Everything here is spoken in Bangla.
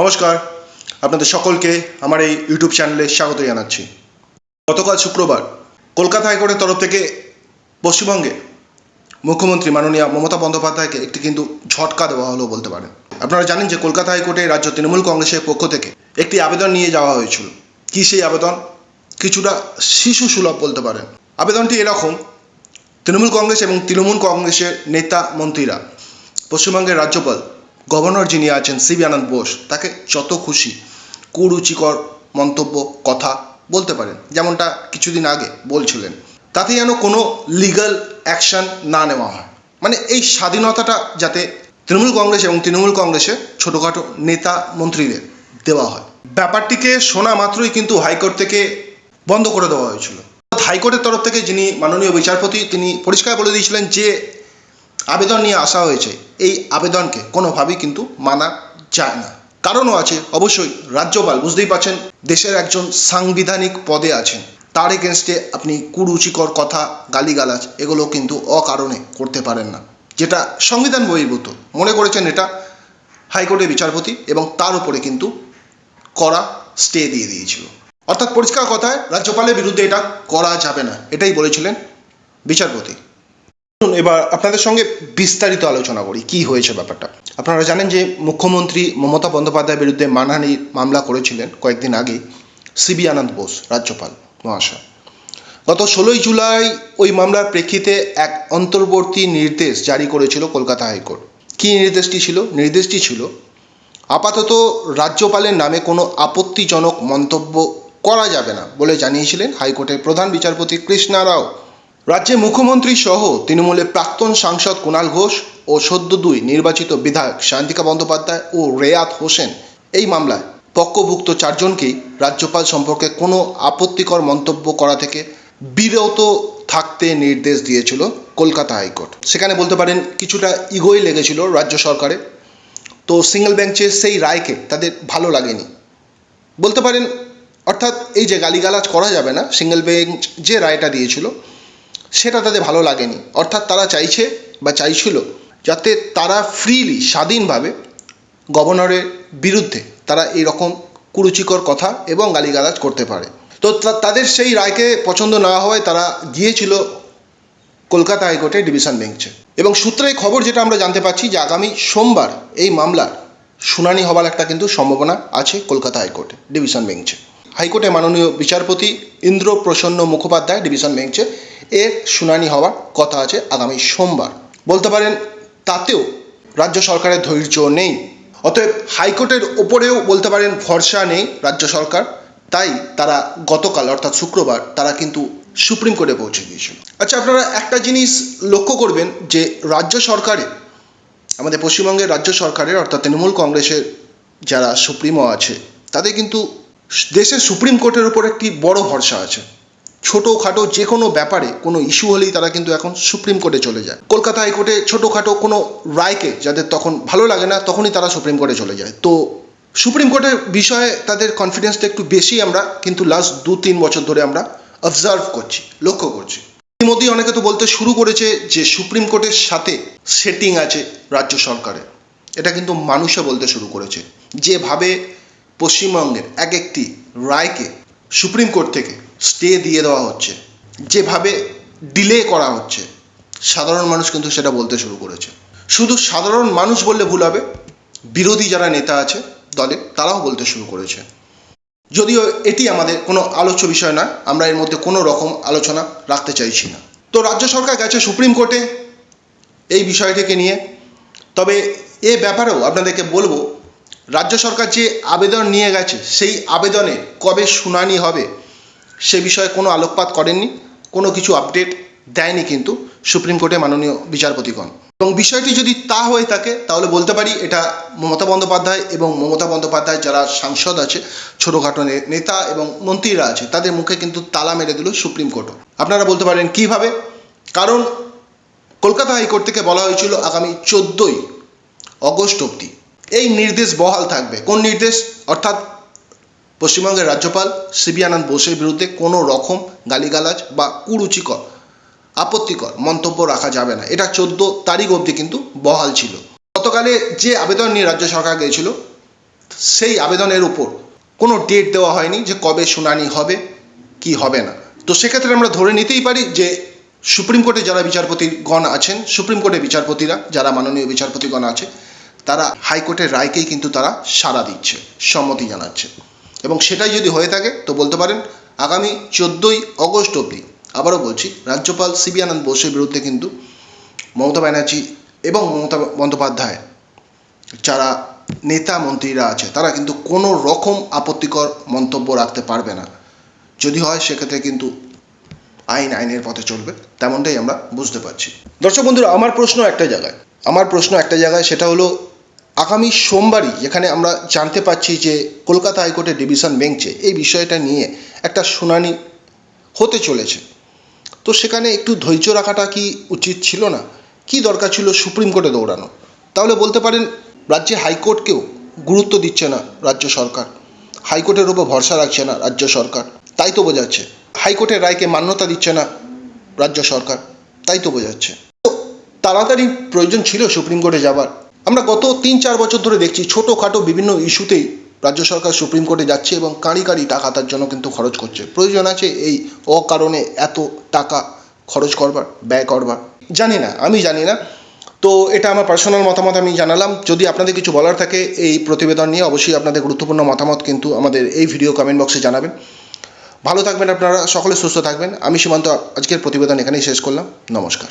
নমস্কার, আপনাদের সকলকে আমার এই ইউটিউব চ্যানেলে স্বাগত জানাচ্ছি। গতকাল শুক্রবার কলকাতা হাইকোর্টের তরফ থেকে পশ্চিমবঙ্গে মুখ্যমন্ত্রী মাননীয় মমতা বন্দ্যোপাধ্যায়কে একটি কিন্তু ঝটকা দেওয়া হলো বলতে পারেন। আপনারা জানেন যে কলকাতা হাইকোর্টে রাজ্য তৃণমূল কংগ্রেসের পক্ষ থেকে একটি আবেদন নিয়ে যাওয়া হয়েছিল। কি সেই আবেদন? কিছুটা শিশু সুলভ বলতে পারেন। আবেদনটি এরকম, তৃণমূল কংগ্রেস এবং তৃণমূল কংগ্রেসের নেতা মন্ত্রীরা পশ্চিমবঙ্গের রাজ্যপাল গভর্নর যিনি আছেন সিবি আনন্দ বোস, তাকে যত খুশি কুরুচিকর মন্তব্য, কথা বলতে পারেন। যেমনটা কিছুদিন আগে বলছিলেন। তাতে যেন কোনো লিগ্যাল অ্যাকশন না নেওয়া হয়। মানে এই স্বাধীনতাটা যাতে তৃণমূল কংগ্রেস এবং তৃণমূল কংগ্রেসের ছোটোখাটো নেতা মন্ত্রীদের দেওয়া হয়। ব্যাপারটিকে শোনা মাত্রই কিন্তু হাইকোর্ট থেকে বন্ধ করে দেওয়া হয়েছিল। হাইকোর্টের তরফ থেকে যিনি মাননীয় বিচারপতি, তিনি পরিষ্কার বলে দিয়েছিলেন যে আবেদন নিয়ে আসা হয়েছে। এই আবেদনকে কোনোভাবেই কিন্তু মানা যায় না। কারণও আছে, অবশ্যই রাজ্যপাল বুঝতেই পারছেন, দেশের একজন সাংবিধানিক পদে আছেন। তার এগেনস্টে আপনি কুরুচিকর কথা, গালিগালাজ, এগুলো কিন্তু অকারণে করতে পারেন না। যেটা সংবিধান বহির্ভূত। মনে করেছেন এটা হাইকোর্টের বিচারপতি এবং তার উপরে কিন্তু করা স্টে দিয়ে দিয়েছিল। অর্থাৎ পরিষ্কার কথায় রাজ্যপালের বিরুদ্ধে এটা করা যাবে না, এটাই বলেছিলেন বিচারপতি। এবার আপনাদের সঙ্গে বিস্তারিত আলোচনা করি, কি হয়েছে ব্যাপারটা। আপনারা জানেন যে মুখ্যমন্ত্রী মমতা বন্দ্যোপাধ্যায়ের বিরুদ্ধে মানহানির মামলা করেছিলেন কয়েকদিন আগে সিবি আনন্দ বোস, রাজ্যপাল মহাশয়। গত ষোলোই জুলাই ওই মামলার প্রেক্ষিতে এক অন্তর্বর্তী নির্দেশ জারি করেছিল কলকাতা হাইকোর্ট। কী নির্দেশটি ছিল? নির্দেশটি ছিল, আপাতত রাজ্যপালের নামে কোনো আপত্তিজনক মন্তব্য করা যাবে না বলে জানিয়েছিলেন হাইকোর্টের প্রধান বিচারপতি কৃষ্ণা রাও। রাজ্যে মুখ্যমন্ত্রী সহ তৃণমূলের প্রাক্তন সাংসদ কুণাল ঘোষ ও সদ্য দুই নির্বাচিত বিধায়ক শান্তিকা বন্দ্যোপাধ্যায় ও রেয়াত হোসেন এই মামলায় পক্ষভুক্ত চারজনকেই রাজ্যপাল সম্পর্কে কোনো আপত্তিকর মন্তব্য করা থেকে বিরত থাকতে নির্দেশ দিয়েছিল কলকাতা হাইকোর্ট। সেখানে বলতে পারেন, কিছুটা ইগোই লেগেছিল রাজ্য সরকারে। তো সিঙ্গেল বেঞ্চের সেই রায়কে তাদের ভালো লাগেনি। বলতে পারেন, অর্থাৎ এই যে গালিগালাজ করা যাবে না, সিঙ্গেল বেঞ্চ যে রায়টা দিয়েছিল সেটা তাদের ভালো লাগেনি। অর্থাৎ তারা চাইছে বা চাইছিল যাতে তারা ফ্রিলি স্বাধীনভাবে গভর্নরের বিরুদ্ধে তারা এই রকম কুরুচিকর কথা এবং গালিগালাজ করতে পারে। তো তাদের সেই রায়কে পছন্দ না হওয়ায় তারা গিয়েছিল কলকাতা হাইকোর্টের ডিভিশন বেঞ্চে। এবং সূত্রে খবর যেটা আমরা জানতে পারছি যে আগামী সোমবার এই মামলার শুনানি হবার একটা কিন্তু সম্ভাবনা আছে কলকাতা হাইকোর্টে, ডিভিশন বেঞ্চে। হাইকোর্টে মাননীয় বিচারপতি ইন্দ্র প্রসন্ন মুখোপাধ্যায় ডিভিশন বেঞ্চে এর শুনানি হওয়ার কথা আছে আগামী সোমবার। বলতে পারেন, তাতেও রাজ্য সরকারের ধৈর্য নেই। অতএব হাইকোর্টের ওপরেও বলতে পারেন, ভরসা নেই রাজ্য সরকার। তাই তারা গতকাল, অর্থাৎ শুক্রবার, তারা কিন্তু সুপ্রিম কোর্টে পৌঁছে গিয়েছিল। আচ্ছা আপনারা একটা জিনিস লক্ষ্য করবেন যে রাজ্য সরকারে, আমাদের পশ্চিমবঙ্গের রাজ্য সরকারের, অর্থাৎ তৃণমূল কংগ্রেসের যারা সুপ্রিমো আছে, তাদের কিন্তু দেশের সুপ্রিম কোর্টের উপর একটি বড় ভরসা আছে। ছোটোখাটো যে কোনো ব্যাপারে কোনো ইস্যু হলেই তারা কিন্তু এখন সুপ্রিম কোর্টে চলে যায়। কলকাতা হাইকোর্টে ছোটোখাটো কোনো রায়কে যাদের তখন ভালো লাগে না, তখনই তারা সুপ্রিম কোর্টে চলে যায়। তো সুপ্রিম কোর্টের বিষয়ে তাদের কনফিডেন্সটা একটু বেশি আমরা কিন্তু লাস্ট দু তিন বছর ধরে আমরা অবজার্ভ করছি, লক্ষ্য করছি। ইতিমধ্যেই অনেকে তো বলতে শুরু করেছে যে সুপ্রিম কোর্টের সাথে সেটিং আছে রাজ্য সরকারের। এটা কিন্তু মানুষও বলতে শুরু করেছে। যেভাবে পশ্চিমবঙ্গের এক একটি রায়কে সুপ্রিম কোর্ট থেকে স্টে দিয়ে দেওয়া হচ্ছে। যেভাবে ডিলে করা হচ্ছে, সাধারণ মানুষ কিন্তু সেটা বলতে শুরু করেছে। শুধু সাধারণ মানুষ বললে ভুল হবে, বিরোধী যারা নেতা আছে দলে, তারাও বলতে শুরু করেছে। যদিও এটি আমাদের কোনো আলোচ্য বিষয় না আমরা এর মধ্যে কোনো রকম আলোচনা রাখতে চাইছি না। তো রাজ্য সরকার গেছে সুপ্রিম কোর্টে এই বিষয়টিকে নিয়ে। তবে এ ব্যাপারেও আপনাদেরকে বলব রাজ্য সরকার যে আবেদন নিয়ে গেছে, সেই আবেদনে কবে শুনানি হবে, সে বিষয়ে কোনো আলোকপাত করেননি, কোনো কিছু আপডেট দেয়নি কিন্তু সুপ্রিম কোর্টে মাননীয় বিচারপতিগণ। এবং বিষয়টি যদি তা হয়ে থাকে, তাহলে বলতে পারি এটা মমতা বন্দ্যোপাধ্যায় এবং মমতা বন্দ্যোপাধ্যায় যারা সাংসদ আছে, ছোটোখাটো নেতা এবং মন্ত্রীরা আছে, তাদের মুখে কিন্তু তালা মেরে দিল সুপ্রিম কোর্টও। আপনারা বলতে পারেন কীভাবে? কারণ কলকাতা হাইকোর্ট থেকে বলা হয়েছিল আগামী চোদ্দোই অগস্ট অবধি এই নির্দেশ বহাল থাকবে। কোন নির্দেশ? অর্থাৎ পশ্চিমবঙ্গের রাজ্যপাল সিবি আনন্দ বোসের বিরুদ্ধে কোনো রকম গালিগালাজ বা কুরুচিকর, আপত্তিকর মন্তব্য রাখা যাবে না। এটা চোদ্দ তারিখ অবধি কিন্তু বহাল ছিল। গতকালে যে আবেদন নিয়ে রাজ্য সরকার গিয়েছিল, সেই আবেদনের উপর কোনো ডেট দেওয়া হয়নি যে কবে শুনানি হবে, কি হবে না। তো সেক্ষেত্রে আমরা ধরে নিতেই পারি যে সুপ্রিম কোর্টে যারা বিচারপতিগণ আছেন, সুপ্রিম কোর্টের বিচারপতিরা, যারা মাননীয় বিচারপতিগণ আছে তারা হাইকোর্টের রায়কেই কিন্তু তারা সাড়া দিচ্ছে, সম্মতি জানাচ্ছে। এবং সেটাই যদি হয়ে থাকে, তো বলতে পারেন আগামী চোদ্দোই অগস্ট অবধি, আবারও বলছি, রাজ্যপাল সিবি আনন্দ বোসের বিরুদ্ধে কিন্তু মমতা ব্যানার্জি এবং মমতা বন্দ্যোপাধ্যায়, যারা নেতা মন্ত্রীরা আছে, তারা কিন্তু কোনো রকম আপত্তিকর মন্তব্য রাখতে পারবে না। যদি হয়, সেক্ষেত্রে কিন্তু আইন আইনের পথে চলবে, তেমনটাই আমরা বুঝতে পারছি। দর্শক বন্ধুরা, আমার প্রশ্ন একটা জায়গায়। আমার প্রশ্ন একটা জায়গায়, সেটা হলো আগামী সোমবারই যেখানে আমরা জানতে পাচ্ছি যে কলকাতা হাইকোর্টের ডিভিশন বেঞ্চে এই বিষয়টা নিয়ে একটা শুনানি হতে চলেছে। তো সেখানে একটু ধৈর্য রাখাটা কি উচিত ছিল না? কি দরকার ছিল সুপ্রিম কোর্টে দৌড়ানো? তাহলে বলতে পারেন, রাজ্যে হাইকোর্টকেও গুরুত্ব দিচ্ছে না রাজ্য সরকার। হাইকোর্টের ওপর ভরসা রাখছে না রাজ্য সরকার। তাই তো বোঝাচ্ছে। হাইকোর্টের রায়কে মান্যতা দিচ্ছে না রাজ্য সরকার। তাই তো বোঝাচ্ছে। তো তাড়াতাড়ি প্রয়োজন ছিল সুপ্রিম কোর্টে যাবার। আমরা গত তিন, চার বছর ধরে দেখছি ছোটোখাটো বিভিন্ন ইস্যুতেই রাজ্য সরকার সুপ্রিম কোর্টে যাচ্ছে এবং কাঁড়ি কাঁড়ি টাকা তার জন্য কিন্তু খরচ করছে। প্রয়োজন আছে এই অকারণে এত টাকা খরচ করবার, ব্যয় করবার। জানি না, আমি জানি না। তো এটা আমার পার্সোনাল মতামত, আমি জানালাম। যদি আপনাদের কিছু বলার থাকে এই প্রতিবেদন নিয়ে, অবশ্যই আপনাদের গুরুত্বপূর্ণ মতামত কিন্তু আমাদের এই ভিডিও কমেন্ট বক্সে জানাবেন। ভালো থাকবেন আপনারা, সকলে সুস্থ থাকবেন। আমি সীমান্ত আজকের প্রতিবেদন এখানেই শেষ করলাম। নমস্কার।